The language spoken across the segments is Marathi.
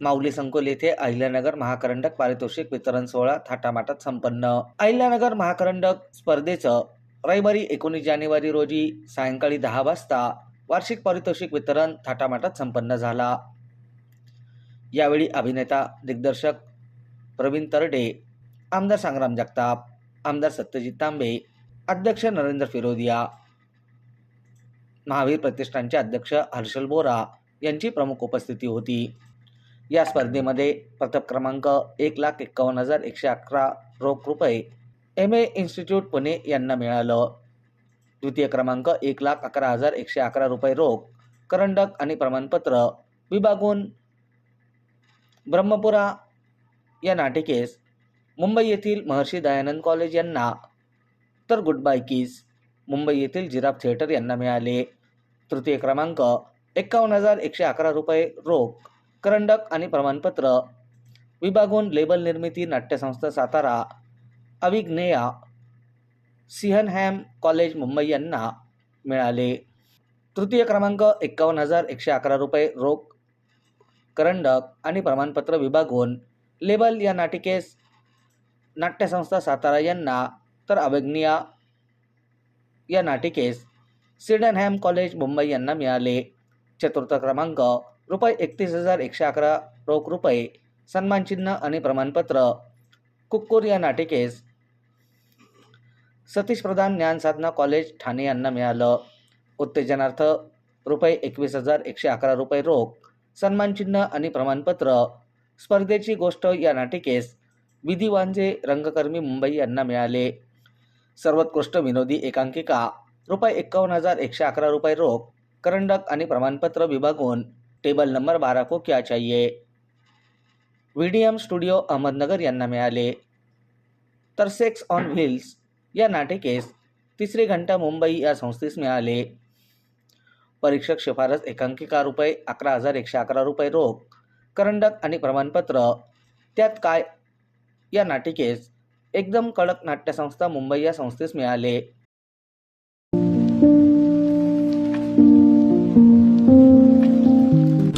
माऊली संकुल येथे अहिल्यानगर महाकरंडक पारितोषिक वितरण सोहळा थाटामाटात संपन्न. अहिल्यानगर महाकरंडक स्पर्धेचं रविवारी एकोणीस जानेवारी रोजी सायंकाळी दहा वाजता वार्षिक पारितोषिक वितरण थाटामाटात संपन्न झाला. यावेळी अभिनेता दिग्दर्शक प्रवीण तरडे आमदार संग्राम जगताप आमदार सत्यजित तांबे अध्यक्ष नरेंद्र फिरोदिया महावीर प्रतिष्ठानचे अध्यक्ष हर्षल बोरा यांची प्रमुख उपस्थिती होती. या स्पर्धेमध्ये प्रथम क्रमांक एक लाख एक्कावन्न हजार एकशे अकरा रोख रुपये एम ए इन्स्टिट्यूट पुणे यांना मिळालं. द्वितीय क्रमांक एक लाख अकरा हजार एकशे अकरा रुपये रोख करंडक आणि प्रमाणपत्र विभागून ब्रह्मपुरा या नाटिकेस मुंबई येथील महर्षी दयानंद कॉलेज यांना तर गुड बाय किस मुंबई येथील जिराफ थिएटर यांना मिळाले. तृतीय क्रमांक एक्कावन्न हजार एकशे अकरा रुपये रोख करंडक आणि प्रमाणपत्र. विभागून लेबल निर्मिती नाट्यसंस्था सातारा. अविग्नेया सिहनहॅम कॉलेज मुंबई यांना मिळाले. तृतीय क्रमांक एक्कावन्न हजार एकशे अकरा रुपये रोख करंडक आणि प्रमाणपत्र विभागून लेबल या नाटिकेस नाट्यसंस्था सातारा यांना तर अभिज्ञिया या नाटिकेस सिडनहॅम कॉलेज मुंबई यांना मिळाले. चतुर्थ क्रमांक रुपये एकतीस हजार एकशे अकरा रोख रुपये सन्मानचिन्ह आणि प्रमाणपत्र. कुक्कुर या नाटिकेस सतीश प्रधान ज्ञानसाधना कॉलेज ठाणे यांना मिळालं. उत्तेजनार्थ रुपये एकवीस हजार एकशे अकरा रुपये रोख सन्मानचिन्ह आणि प्रमाणपत्र. स्पर्धेची गोष्ट या नाटिकेस विधी वांजे रंगकर्मी मुंबई यांना मिळाले. सर्वोत्कृष्ट विनोदी एकांकिका रुपये एक्कावन्न हजार एकशे अकरा रुपये रोख करंडक आणि प्रमाणपत्र विभागून टेबल नंबर बारा को क्या चाहिए? व्हीडीएम स्टुडिओ अहमदनगर यांना मिळाले. तर सेक्स ऑन व्हील्स या नाटिकेस तिसरी घंटा मुंबई या संस्थेस मिळाले. परीक्षक शिफारस एकांकिका रुपये अकरा हजार एकशे अकरा रुपये रोख करंडक आणि प्रमाणपत्र. त्यात काय? या नाटिकेस एकदम कडक नाट्यसंस्था मुंबई या संस्थेस मिळाले.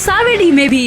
सावेडी में भी।